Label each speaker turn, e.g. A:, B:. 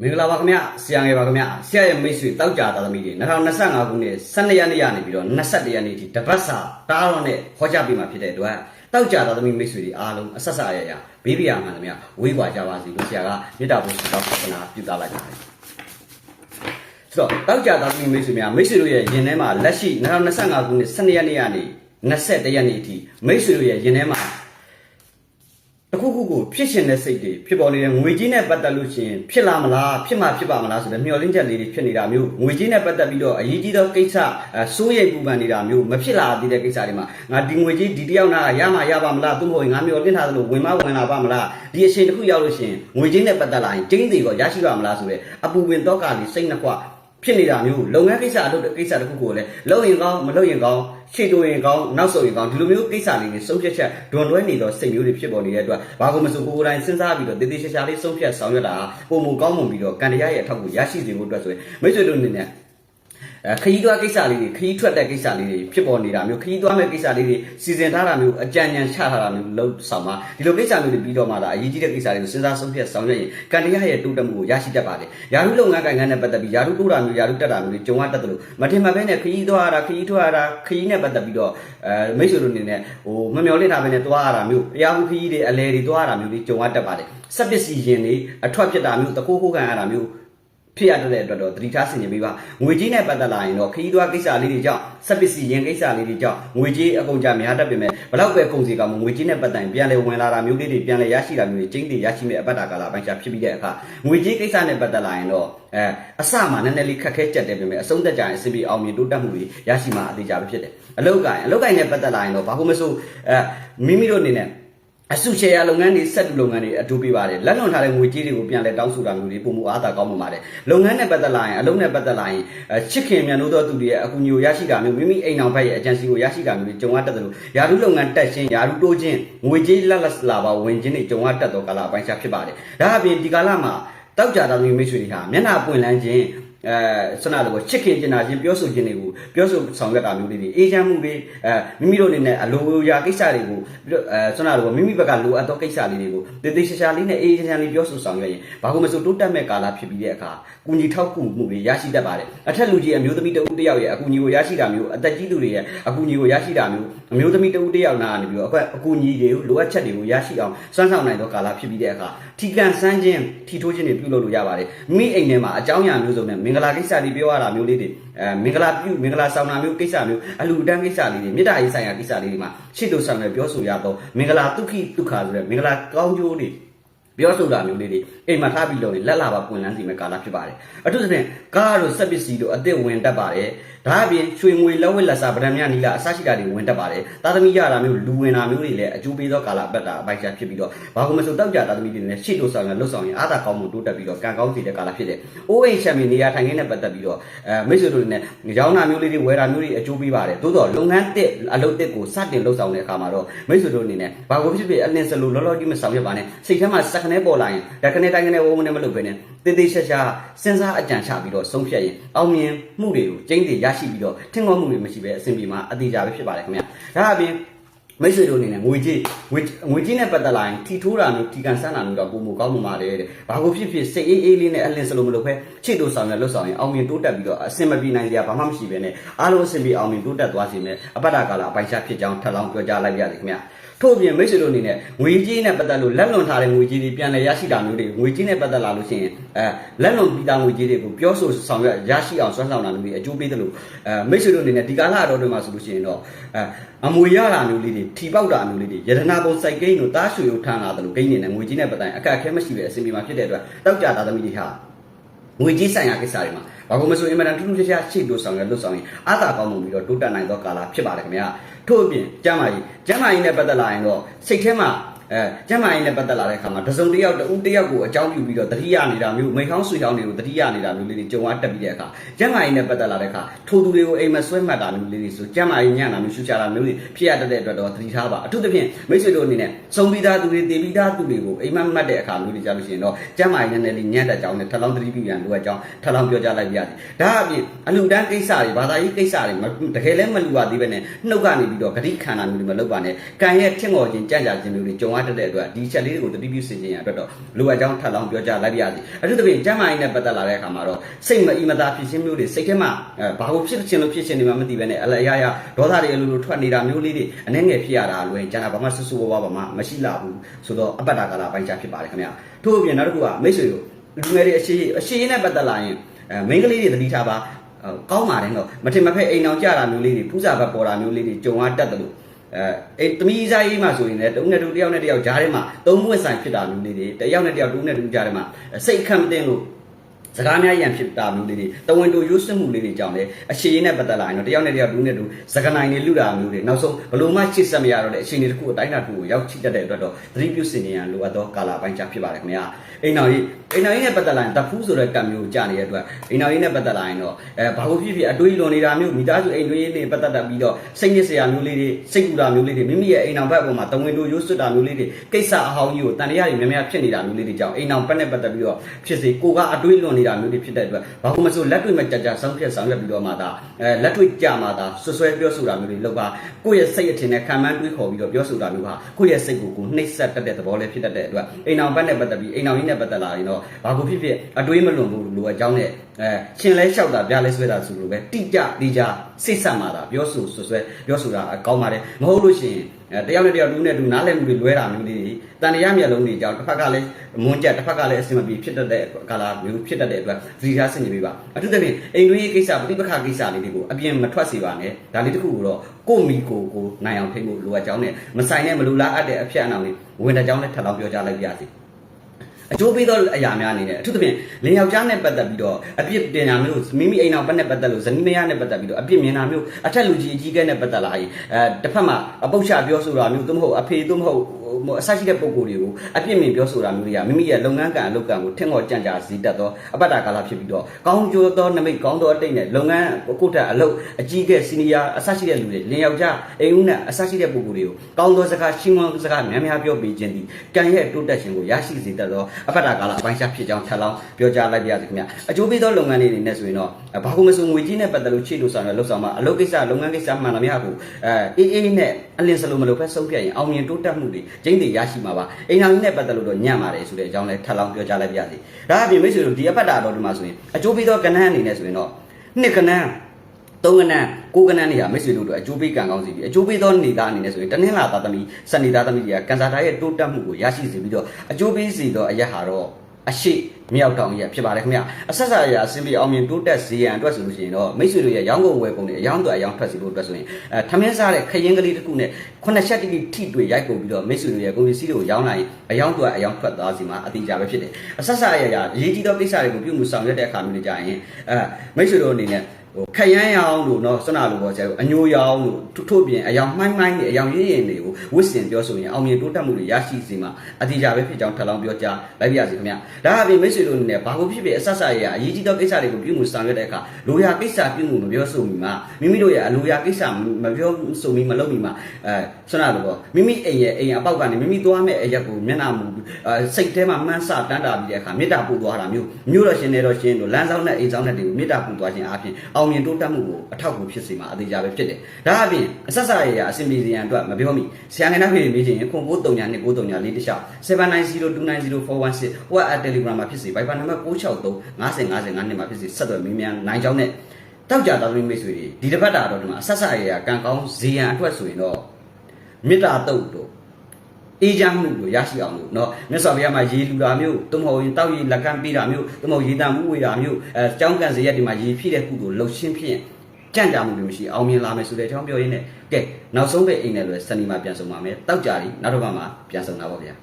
A: မင်္ဂလာပါခင်ဗျဆရာငယ်ပါခင်ဗျဆရာရဲ့မိတ်ဆွေတောက်ကြတာသမီးတွေ2025ခုနှစ်12ရက်နေ့ကနေပြီးတော့21ရက်နေ့ထိတပတ်စာတားတော့နဲ့ဟောကြားပေးမှာဖြစ်တဲ့အတွက်တောက်ကြတာသမီးမိတ်ဆွေတွေအားလုံးအဆက်ဆက်ရရဘေးပြာမှန်သမျှဝေးကွာကြပါစေလို့ဆရာကမေတ္တာပို့ဆုတောင်းပနာပြုသားလိုက်ပါတယ်ဆိုတော့တောက်ကြတာသမီးမိတ်ဆွေများမိတ်ဆွေတို့ရဲ့ယင်ထဲမှာလက်ရှိ2025ခုနှစ်12ရက်နေ့ကနေ21ရက်နေ့အထိမိတ်ဆွေတို့ရဲ့ယင်ထဲမှာတခုခုကို ဖြစ်ရှင်တဲ့စိတ်တွေဖြစ်ပေါ်နေတဲ့ငွေကြီးနဲ့ပတ်သက်လို့ရှိရင်ဖြစ်လာမလားဖြစ်မှာဖြစ်ပါမလားဆိုတဲ့မျှော်လင့်ချက်လေးတွေဖြစ်နေတာမျိုးငွေကြီးနဲ့ပတ်သက်ပြီးတော့အရေးကြီးသောကိစ္စအစိုးရိမ်ပူပန်နေတာမျိုးမဖြစ်လာသေးတဲ့ကိစ္စတွေမှာငါဒီငွေကြီးဒီတယောက်နာရမှာရပါမလားသို့မဟုတ်ငါမျှော်လင့်ထားသလိုဝင်မဝင်လာပါမလားဒီအချိန်တစ်ခုရောက်လို့ရှိရင်ငွေကြီးနဲ့ပတ်သက်လာရင်ကျင်းသေးတော့ရရှိပါမလားဆိုတဲ့အပူပင်တော့ကလေးစိတ်နှခွ ဖြစ်နေတာမျိုးလုပ်ငန်းကိစ္စအလုပ်ကိစ္စတစ်ခုကိုလည်းလုပ်ရင်ကောင်းမလုပ်ရင်ကောင်းရှေ့တိုးရင်ကောင်းနောက်ဆုတ်ရင်ကောင်းဒီလိုမျိုးကိစ္စလေးတွေဆုံးဖြတ်ချက်ဒွန်တွဲနေတော့စိတ်မျိုးတွေဖြစ်ပေါ်နေတဲ့အတွက်ဘာလို့မဆိုကိုယ်တိုင်စဉ်းစားပြီးတော့တည်တည်ရှာရှာလေးဆုံးဖြတ်ဆောင်ရွက်တာပုံမကောင်းမှုပြီးတော့ကံတရားရဲ့အထောက်ကိုရရှိစေဖို့အတွက်ဆိုရင်မိတ်ဆွေတို့အနေနဲ့အဲ ခရီးသွားကိစ္စလေးတွေခရီးထွက်တဲ့ကိစ္စလေးတွေဖြစ်ပေါ်နေတာမျိုးခရီးသွားမဲ့ကိစ္စလေးတွေစီစဉ်ထားတာမျိုးအကြံဉာဏ်ချထားတာမျိုးလှုပ်ဆောင်ပါဒီလိုကိစ္စမျိုးတွေပြီးတော့မှလာအရေးကြီးတဲ့ကိစ္စတွေကိုစဉ်းစားဆုံးဖြတ်ဆောင်ရွက်ရင်ကံတရားရဲ့တိုးတက်မှုကိုရရှိတတ်ပါတယ်ယာရုလုပ်ငန်းကိုင်ငန်းနဲ့ပတ်သက်ပြီးယာရုတိုးတာမျိုးယာရုတက်တာမျိုးတွေကြုံရတတ်တယ်လို့မထင်မှတ်ဘဲနဲ့ခရီးသွားရတာခရီးထွက်ရတာခရီးနဲ့ပတ်သက်ပြီးတော့အဲမိတ်ဆွေတို့အနေနဲ့ဟိုမမျော်လင့်တာပဲနဲ့သွားရတာမျိုးအရာဟုခရီးတွေအလဲတွေသွားရတာမျိုးတွေကြုံရတတ်ပါတယ်စက်ပစ္စည်းရင်တွေအထွက်ဖြစ်တာမျိုးတကိုးခိုးခံရတာမျိုး ဖြစ်ရတဲ့အတွက်တော့သတိထားဆင်ခြင်ပေးပါငွေကြီးနဲ့ပတ်သက်လာရင်တော့ခရီးသွားကိစ္စလေးတွေကြောင့်စက်ပစ္စည်းရင်ကိစ္စလေးတွေကြောင့်ငွေကြီးအကုန်ကြများတတ်ပေမဲ့ဘလောက်ပဲကုန်စီကမှငွေကြီးနဲ့ပတ်သက်ရင်ပြန်လဲဝင်လာတာမျိုးလေးတွေပြန်လဲရရှိတာမျိုးတွေကျင်းတည်ရရှိမဲ့အပတ်တာကာလပိုင်းခြားဖြစ်ပြီးတဲ့အခါငွေကြီးကိစ္စနဲ့ပတ်သက်လာရင်တော့အဲအစမှနည်းနည်းလေးခက်ခဲကြက်တယ်ပေမဲ့အဆုံးသက်ကြရင်အစီအပြေအောင်မြင်တိုးတက်မှုတွေရရှိမှာအသေးချာပဲဖြစ်တယ်အလောက်ကိုင်အလောက်ကိုင်နဲ့ပတ်သက်လာရင်တော့ဘာလို့မဆိုအဲမိမိတို့အနေနဲ့ အစုရှယ်ယာလုပ်ငန်းတွေဆက်တူလုပ်ငန်းတွေအတူပေးပါတယ်လက်လွန်ထားတဲ့ငွေကြေးတွေကိုပြန်လဲတောင်းဆိုတာမျိုးတွေပုံမှုအားသာကောင်းမှပါတယ်လုပ်ငန်းနဲ့ပတ်သက်လာရင်အလုပ်နဲ့ပတ်သက်လာရင်အဲချစ်ခင်မြန်လို့သောသူတွေရဲ့အကူအညီကိုရရှိတာမျိုးမိမိအိမ်အောင်ဘက်ရဲ့အကြံစီကိုရရှိတာမျိုးတွေကြုံရတတ်တယ်လို့ယာရုလုပ်ငန်းတက်ရှင်းယာရုတိုးခြင်းငွေကြေးလက်လက်လာပါဝင်ခြင်းတွေကြုံရတတ်သောကာလအပိုင်းခြားဖြစ်ပါတယ်ဒါအပြင်ဒီကာလမှာတောက်ကြတာမျိုးမိတ်ဆွေတွေဟာမျက်နှာပွင့်လန်းခြင်း အဲဆွမ်းနာတော့ချစ်ခင်ကျင်နာခြင်းပြောဆိုခြင်းတွေကိုပြောဆိုဆောင်ရွက်တာမျိုးလေးတွေအေးချမ်းမှုတွေအဲမိမိတို့အနေနဲ့အလိုရာကိစ္စတွေကိုအဲဆွမ်းနာတော့မိမိဘက်ကလိုအပ်သောကိစ္စလေးတွေကိုတည်တည်ရှာရှာလေးနဲ့အေးချမ်းလေးပြောဆိုဆောင်ရွက်ရင်ဘာလို့မဆိုတိုးတက်မဲ့ကာလဖြစ်ပြီးတဲ့အခါကုညီထောက်ကူမှုတွေရရှိတတ်ပါတယ်အထက်လူကြီးအမျိုးသမီးတဦးတစ်ယောက်ရဲ့အကူအညီကိုရရှိတာမျိုးအသက်ကြီးသူတွေရဲ့အကူအညီကိုရရှိတာမျိုးအမျိုးသမီးတဦးတစ်ယောက်နာကနေပြီးတော့အကူအညီတွေကိုလိုအပ်ချက်တွေကိုရရှိအောင်စွမ်းဆောင်နိုင်သောကာလဖြစ်ပြီးတဲ့အခါထီကန်ဆန်းခြင်းထီထိုးခြင်းတွေပြုလုပ်လို့ရပါတယ်မိအိမ်ထဲမှာအကြောင်းအရာမျိုးစုံနဲ့မင်္ဂလာကိစ္စတွေပြောရတာမျိုးလေးတွေအဲမင်္ဂလာပြုမင်္ဂလာဆောင်တာမျိုးကိစ္စမျိုးအလူတန်းကိစ္စလေးတွေမေတ္တာရေးဆိုင်ရာကိစ္စလေးတွေမှာရှစ်တို့ဆောင်ရပြောဆိုရတော့မင်္ဂလာဒုက္ခိဒုက္ခဆိုတဲ့မင်္ဂလာကောင်းကျိုးတွေပြောဆိုတာမျိုးလေးတွေအိမ်မှာထားပြီးလို့လက်လာပါပွင့်လန်းစီမဲ့ကာလဖြစ်ပါတယ်အထူးသဖြင့်ကားတို့စက်ပစ္စည်းတို့အသစ်ဝင်တတ်ပါတယ် ဒါအပြင်ရွှေငွေလက်ဝက်လက်စားဗရန်မြနီလာအစရှိတာတွေဝင်တတ်ပါတယ်သာသမီရတာမျိုးလူဝင်တာမျိုးတွေလည်းအကျိုးပေးသောကာလပတ်တာအပိုက်ချဖြစ်ပြီးတော့ဘာလို့မဆိုတောက်ကြသာသမီတွေလည်းရှေ့တို့ဆောင်ရလွတ်ဆောင်ရင်အားသာကောင်းမှုတိုးတက်ပြီးတော့ကံကောင်းစီတဲ့ကာလဖြစ်တယ်။အိုးအိမ်ချမ်းမီနေရာထိုင်ခင်းနဲ့ပတ်သက်ပြီးတော့အဲမိတ်ဆွေတို့လည်းရောင်းတာမျိုးလေးတွေဝယ်တာမျိုးတွေအကျိုးပေးပါတယ်။သို့တော့လုပ်ငန်းတစ်အလုပ်တစ်ကိုစတင်လှုပ်ဆောင်တဲ့အခါမှာတော့မိတ်ဆွေတို့အနေနဲ့ဘာကိုဖြစ်ဖြစ်အလင်းစလို့လောလောကြီးမဆောင်ရပါနဲ့စိတ်ထဲမှာစက်ခနဲပေါ်လာရင်ဒါခနဲတိုင်းခနဲဝုန်းနဲ့မလုပ်ဘဲနဲ့တေးသေးချာချာစဉ်းစားအကြံချပြီးတော့ဆုံးဖြတ်ရင်အောင်မြင်မှုတွေကိုကျင်းတည်ရရှိပြီးတော့ထင်ခေါ်မှုတွေမရှိဘဲအဆင်ပြေမှာအသေးကြပဲဖြစ်ပါတယ်ခင်ဗျာ။ဒါအပြင်မိတ်ဆွေတို့အနေနဲ့ငွေကြေးငွေငွေကြေးနဲ့ပတ်သက်လာရင်ထီထိုးတာမျိုးထီကန်ဆန်းတာမျိုးတော့ပုံမကောင်းမှပါတယ်တဲ့။ဘာကိုဖြစ်ဖြစ်စိတ်အေးအေးလေးနဲ့အလင်းစလုံးမလုပ်ဖဲချစ်တို့ဆောင်ရလှုပ်ဆောင်ရင်အောင်မြင်တိုးတက်ပြီးတော့အဆင်မပြေနိုင်ကြဘာမှမရှိပဲနဲ့အားလုံးအဆင်ပြေအောင်မြင်တိုးတက်သွားစေမယ်အပ္ပဒကာလအပိုင်ရှားဖြစ်ကြောင်းထပ်လောင်းပြောကြားလိုက်ပါရစေခင်ဗျာ။ ထို့ပြင်မိတ်ဆွေတို့အနေနဲ့ငွေကြေးနဲ့ပတ်သက်လို့လက်လွန်ထားတဲ့ငွေကြေးတွေပြန်လည်ရရှိတာမျိုးတွေငွေကြေးနဲ့ပတ်သက်လာလို့ရှိရင်အဲလက်လွန်ပြီးသားငွေကြေးတွေကိုပြောဆိုဆောင်ရွက်ရရှိအောင်ဆွမ်းဆောင်တာမျိုးတွေအကျိုးပေးတယ်လို့အဲမိတ်ဆွေတို့အနေနဲ့ဒီကာလအတော်တွေမှာဆိုလို့ရှိရင်တော့အဲအမွေရတာမျိုးလေးတွေထီပေါက်တာမျိုးလေးတွေယတနာပုံစိုက်ကိန်းတို့တားရွှေကိုထမ်းလာတယ်လို့ကိန်းနေနဲ့ငွေကြေးနဲ့ပတ်သက်အခက်အခဲမရှိပဲအဆင်ပြေမှာဖြစ်တဲ့အတွက်တောက်ကြတာသမီးတွေဟာငွေကြေးဆိုင်ရာကိစ္စတွေမှာ ဘာလို့မဆိုအင်မတန်ထူးထူးခြားခြားရှေ့တို့ဆောင်ရလွတ်ဆောင်ရင်အားသာကောင်းမှုပြီးတော့တိုးတက်နိုင်သောကာလဖြစ်ပါတယ်ခင်ဗျာထို့အပြင်ကျမ်းမာရေးကျမ်းမာရေးနဲ့ပတ်သက်လာရင်တော့စိတ်ထဲမှာ အဲကျမ်းမာရေးနဲ့ပတ်သက်လာတဲ့အခါမှာတစုံတစ်ယောက်တဦးတစ်ယောက်ကိုအကြောင်းပြုပြီးတော့တတိယနေတာမျိုးမိခေါင်းဆွေချောင်းတွေကိုတတိယနေတာမျိုးလေးတွေကြုံရတက်ပြီးတဲ့အခါကျမ်းမာရေးနဲ့ပတ်သက်လာတဲ့အခါထိုသူတွေကိုအိမ်မဆွဲမှတ်တာမျိုးလေးတွေဆိုကျမ်းမာရေးညံ့တာမျိုးရှူချတာမျိုးတွေဖြစ်ရတတ်တဲ့အတွက်တော့သတိထားပါအထူးသဖြင့်မိတ်ဆွေတို့အနေနဲ့စုံပြီးသားသူတွေတည်ပြီးသားသူတွေကိုအိမ်မမှတ်တဲ့အခါမျိုးတွေကြားလို့ရှိရင်တော့ကျမ်းမာရေးနဲ့လည်းညံ့တဲ့ကြောင်းနဲ့ထပ်လောင်းသတိပြုရန်လိုအပ်ကြောင်းထပ်လောင်းပြောကြားလိုက်ပါရစေဒါအပြင်အလူတန်းကိစ္စတွေဘာသာရေးကိစ္စတွေတကယ်လည်းမလူပါသေးပဲနဲ့နှုတ်ကနေပြီးတော့ဂတိခန္ဓာမျိုးတွေမလုပ်ပါနဲ့ကံရဲ့ထင်ငော်ခြင်းကြံ့ကြာခြင်းမျိုးတွေကြုံရရတတ်တဲ့အတွက်ဒီချက်လေးတွေကိုတတိပြုစင်ခြင်းရအတွက်တော့လိုအပ်ကြောင်းထပ်လောင်းပြောကြားလိုက်ပါရစေအထူးသဖြင့်ကျမ်းမာရေးနဲ့ပတ်သက်လာတဲ့အခါမှာတော့စိတ်မအီမသာဖြစ်ခြင်းမျိုးတွေစိတ်ထဲမှာအဲဘာလို့ဖြစ်ခြင်းလို့ဖြစ်ခြင်းတွေမှမသိဘဲနဲ့အလအရရဒေါသတွေအလိုလိုထွက်နေတာမျိုးလေးတွေအနှဲငယ်ဖြစ်ရတာလွယ်ကျန်တာဘာမှဆူဆူဝါးဝါဘာမှမရှိလာဘူးဆိုတော့အပတ္တကာလပိုင်းခြားဖြစ်ပါတယ်ခင်ဗျာထို့အပြင်နောက်တစ်ခုကမိတ်ဆွေတို့လူငယ်တွေအရှိအရှိနဲ့ပတ်သက်လာရင်အဲမိန်းကလေးတွေသတိထားပါကောင်းပါတယ်တော့မထင်မဖက်အိမ်အောင်ကြတာမျိုးလေးတွေဖူးစာဘက်ပေါ်တာမျိုးလေးတွေကြုံရတတ်တယ်လို့ အဲအဲတမီးစားရေးမှဆိုရင်လည်းတုံးနဲ့တူတယောက်နဲ့တယောက်ဂျားထဲမှာသုံးမွေ့ဆိုင်ဖြစ်တာမျိုးလေးတွေတယောက်နဲ့တယောက်တူနဲ့တူဂျားထဲမှာစိတ်ခံမတင်လို့ စကားများရန်ဖြစ်တာမျိုးလေးတွေတဝန်တူရွတ်စမှုလေးတွေကြောင့်လည်းအရှိရင်နဲ့ပတ်သက်လာရင်တော့တယောက်နဲ့တယောက်တူနဲ့တူစကားနိုင်တွေလူတာမျိုးတွေနောက်ဆုံးဘလို့မှချစ်ဆက်မရတော့တဲ့အချိန်တွေတစ်ခုအတိုင်းအတာတစ်ခုကိုရောက်ချိတတ်တဲ့အတွက်တော့သတိပြုစင်နေရန်လိုအပ်သောကာလပိုင်းခြားဖြစ်ပါတယ်ခင်ဗျာအိမ်တော်ကြီးအိမ်တော်ကြီးနဲ့ပတ်သက်လာရင်တဖူးဆိုတဲ့ကံမျိုးကြာနေတဲ့အတွက်အိမ်တော်ကြီးနဲ့ပတ်သက်လာရင်တော့အဲဘာလို့ဖြစ်ဖြစ်အတွေးလွန်နေတာမျိုးမိသားစုအိမ်တွေးနဲ့ပတ်သက်တတ်ပြီးတော့စိတ်ညစ်စရာမျိုးလေးတွေစိတ်ကူတာမျိုးလေးတွေမိမိရဲ့အိမ်တော်ဘက်ပေါ်မှာတဝင်တူရွတ်စွတ်တာမျိုးလေးတွေကိစ္စအဟောင်းကြီးကိုတန်တရားတွေများများဖြစ်နေတာမျိုးလေးတွေကြောင့်အိမ်တော်ဘက်နဲ့ပတ်သက်ပြီးတော့ဖြစ်စေကိုကအတွေးလွန်နေတာမျိုးတွေဖြစ်တဲ့အတွက်ဘာလို့မဆိုလက်တွေ့မကြကြဆောင်းဖြတ်ဆောင်ရွက်ပြီးတော့မှသာအဲလက်တွေ့ကြမှာသာဆွဆွဲပြောဆိုတာမျိုးတွေလောက်ပါကိုယ့်ရဲ့စိတ်အထင်နဲ့ခံမှန်းတွေးခေါ်ပြီးတော့ပြောဆိုတာမျိုးဟာကိုယ့်ရဲ့စိတ်ကိုကိုနှိပ်စက်တတ်တဲ့သဘောလေးဖြစ်တတ်တဲ့အတွက်အိမ်တော်ဘက်နဲ့ပတ်သက်ပြီးအိမ်တော်ကြီးနဲ့ပတ်သက်လာရင်တော့ဘာကိုဖြစ်ဖြစ်အတွေးမလွန်ဘူးလိုအကြောင်းနဲ့အဲရှင်လဲလျှောက်တာပြလဲဆွဲတာဆိုလိုပဲတိကြတိကြစိတ်ဆက်မှာတာပြောဆိုဆွဆွဲပြောဆိုတာကောင်းပါတယ်မဟုတ်လို့ရှိရင်အဲ တယောက်နဲ့တယောက်တူနဲ့တူနားလည်မှုတွေလွဲတာမျိုးလေးတွေတန်တရားမျက်လုံးတွေကြောင့်တစ်ဖက်ကလည်းမွန်းကြက်တစ်ဖက်ကလည်းအဆင်မပြေဖြစ်တတ်တဲ့ကာလာမျိုးဖြစ်တတ်တဲ့အတွက်ဒီကားဆင်ခြင်ပေးပါအထူးသဖြင့်အိမ်တွင်းရေးကိစ္စပဋိပက္ခကိစ္စလေးတွေကိုအပြင်မထွက်စေပါနဲ့ဒါလေးတစ်ခုကိုတော့ကိုမိကိုကိုနိုင်အောင်ထိန်းဖို့လိုအပ်ကြောင်းနဲ့မဆိုင်နဲ့မလူလားအပ်တဲ့အဖြစ်အနောင်လေးဝင်တဲ့ကြောင်းနဲ့ထပ်လောင်းပြောကြားလိုက်ပါရစေ အကျိုးပေးသောအရာများအနေနဲ့အထူးသဖြင့်လင်ယောက်ျားနဲ့ပတ်သက်ပြီးတော့အပြစ်တင်တာမျိုးမိမိအိမ်အောင်ပတ်နဲ့ပတ်သက်လို့ဇနီးမယားနဲ့ပတ်သက်ပြီးတော့အပြစ်မြင်တာမျိုးအထက်လူကြီးအကြီးကဲနဲ့ပတ်သက်လာရင်အဲတစ်ဖက်မှာအပုတ်ချပြောဆိုတာမျိုးသို့မဟုတ်အဖေသို့မဟုတ် အဆရှိတဲ့ပုံကိုယ်တွေကိုအပြစ်မြင်ပြောဆိုတာမျိုးတွေကမိမိရဲ့လုပ်ငန်းကံအလုပ်ကံကိုထင်ခေါ်ကြံ့ကြာစီတတ်သောအပတ္တကာလဖြစ်ပြီးတော့ကောင်းကျိုးသောနမိတ်ကောင်းသောအတိတ်နဲ့လုပ်ငန်းကိုယ့်ထက်အလုပ်အကြီးကဲစီနီယာအဆရှိတဲ့လူတွေလင်ယောက်ျားအိမ်ဦးနဲ့အဆရှိတဲ့ပုံကိုယ်တွေကိုကောင်းသောစကားရှင်းမစကားများများပြောပေးခြင်းသည်ကံရဲ့တိုးတက်ခြင်းကိုရရှိစေတတ်သောအပတ္တကာလအပိုင်းခြားဖြစ်ကြောင်းထပ်လောင်းပြောကြားလိုက်ပါရစေခင်ဗျအကျိုးပေးသောလုပ်ငန်းတွေအနေနဲ့ဆိုရင်တော့ဘာလို့မဆိုငွေကြီးနဲ့ပတ်သက်လို့ခြေလို့ဆောင်ရလှုပ်ဆောင်မှာအလုပ်ကိစ္စလုပ်ငန်းကိစ္စမှန်သမျှကိုအဲအေးအေးနဲ့အလင်းစလုံးမလို့ဖက်ဆုံးဖြတ်ရင်အောင်မြင်တိုးတက်မှုတွေကျင်းတွေရရှိမှာပါအိမ်တော်ကြီးနဲ့ပတ်သက်လို့တော့ညံ့ပါတယ်ဆိုတဲ့အကြောင်းလည်းထပ်လောင်းပြောကြားလိုက်ပါရစေဒါအပြင်မိတ်ဆွေတို့ဒီအပတ္တတော်ဒီမှာဆိုရင်အကျိုးပေးသောကဏ္ဍအနေနဲ့ဆိုရင်တော့နှစ်ကဏ္ဍသုံးကဏ္ဍကိုကဏ္ဍနေရမိတ်ဆွေတို့တို့အကျိုးပေးကံကောင်းစီပြီးအကျိုးပေးသောနေသားအနေနဲ့ဆိုရင်တနင်္လာသားသမီးစနေသားသမီးတွေကကန်စာသားရဲ့တိုးတက်မှုကိုရရှိစေပြီးတော့အကျိုးပေးစေသောအရက်ဟာတော့ အရှိမြောက်တောင်ကြီးဖြစ်ပါတယ်ခင်ဗျအဆက်ဆက်အရာအစင်းပြီးအောင်မြင်တိုးတက်စေရန်အတွက်ဆိုလို့ရှိရင်တော့မိတ်ဆွေတို့ရဲ့ရောင်းကုန်ဝယ်ကုန်တွေအယောင်းတော့အယောင်းထွက်စီဖို့အတွက်ဆိုရင်အဲထမင်းစားတဲ့ခရင်ကလေးတစ်ခုနဲ့ခုနှစ်ချက်တိတိထိတွေ့ရိုက်ကုန်ပြီးတော့မိတ်ဆွေတို့ရဲ့ကုန်ပစ္စည်းတွေကိုရောင်းလိုက်ရင်အယောင်းတော့အယောင်းထွက်သွားစီမှာအတိအကျပဲဖြစ်တယ်အဆက်ဆက်အရာအရေးကြီးသောကိစ္စတွေကိုပြုမှုဆောင်ရွက်တဲ့အခါမျိုးတွေကြရင်အဲမိတ်ဆွေတို့အနေနဲ့ ဟိုခရမ်းရောင်လို့เนาะစနလိုပေါ့ဆရာအညိုရောင်လို့ထို့ပြင်အယောင်မှိုင်းမှိုင်းနဲ့အယောင်ရင်းရင်တွေကိုဝစ်စင်ပြောဆိုရင်အောင်မြင်တိုးတက်မှုတွေရရှိစီမှာအတိအကျပဲဖြစ်ကြောင်းထပ်လောင်းပြောကြားလိုက်ပါရစေခင်ဗျာဒါအပြင်မိတ်ဆွေတို့အနေနဲ့ဘာလို့ဖြစ်ဖြစ်အဆက်ဆက်ရအရေးကြီးသောကိစ္စတွေကိုပြုမှုဆောင်ရွက်တဲ့အခါလိုရာကိစ္စပြုမှုမပြောဆိုမိမှာမိမိတို့ရဲ့အလိုရာကိစ္စမပြောဆိုမိမလုပ်မိမှာအဲစနလိုပေါ့မိမိအိမ်ရဲ့အိမ်အပေါက်ကနေမိမိသွားမဲ့အရက်ကိုမျက်နှာမူအဲစိတ်ထဲမှာမှန်းဆတန်းတာပြီးတဲ့အခါမေတ္တာပို့သွားတာမျိုးမျိုးတော့ရှင်နေတော့ရှင်တို့လမ်းဆောင်တဲ့အိမ်ဆောင်တဲ့တွေကိုမေတ္တာပို့သွားခြင်းအပြင်အောင် င်မြင်တိုးတက်မှုကိုအထောက်အကူဖြစ်စေမှာအသေးချာပဲဖြစ်တယ်။ဒါအပြင်အဆက်ဆက်ရရအဆင်ပြေစေရန်အတွက်မပြောမိဆရာငယ်နောက်ခေမေးချင်ရင်ခွန်939နဲ့939လေးတစ်လျှောက်79029026 WhatsApp Telegram မှာဖြစ်စေ Viber နံပါတ်663 5055နဲ့မှာဖြစ်စေဆက်သွယ်မေးမြန်းနိုင်ကြောင်းနဲ့တောက်ကြသားသမီးမိတ်ဆွေတွေဒီတစ်ပတ်တာတော့ဒီမှာအဆက်ဆက်ရရကံကောင်းဇေယံအတွက်ဆိုရင်တော့မေတ္တာတုတ်တို့ အေးချမ်းမှုကိုရရှိအောင်လို့เนาะမြတ်စွာဘုရားမှာရေလူတာမျိုးတုံးဟောရင်တောက်ရည်လက်ကမ်းပေးတာမျိုးတုံးဟောရေတံမှုဝေတာမျိုးအဲကြောင်းကန်စရက်ဒီမှာရေဖြည့်တဲ့ကုသိုလ်လှုပ်ရှင်းဖြင့်ကြံ့ကြာမှုတွေမရှိအောင်မြင်လာမယ်ဆိုတဲ့အကြောင်းပြောရင်းနဲ့ကဲနောက်ဆုံးပဲအိမ်နဲ့လွယ်စနေမှာပြန်ဆောင်ပါမယ်တောက်ကြရီနောက်တစ်ပတ်မှာပြန်ဆောင်တာပါဗျာ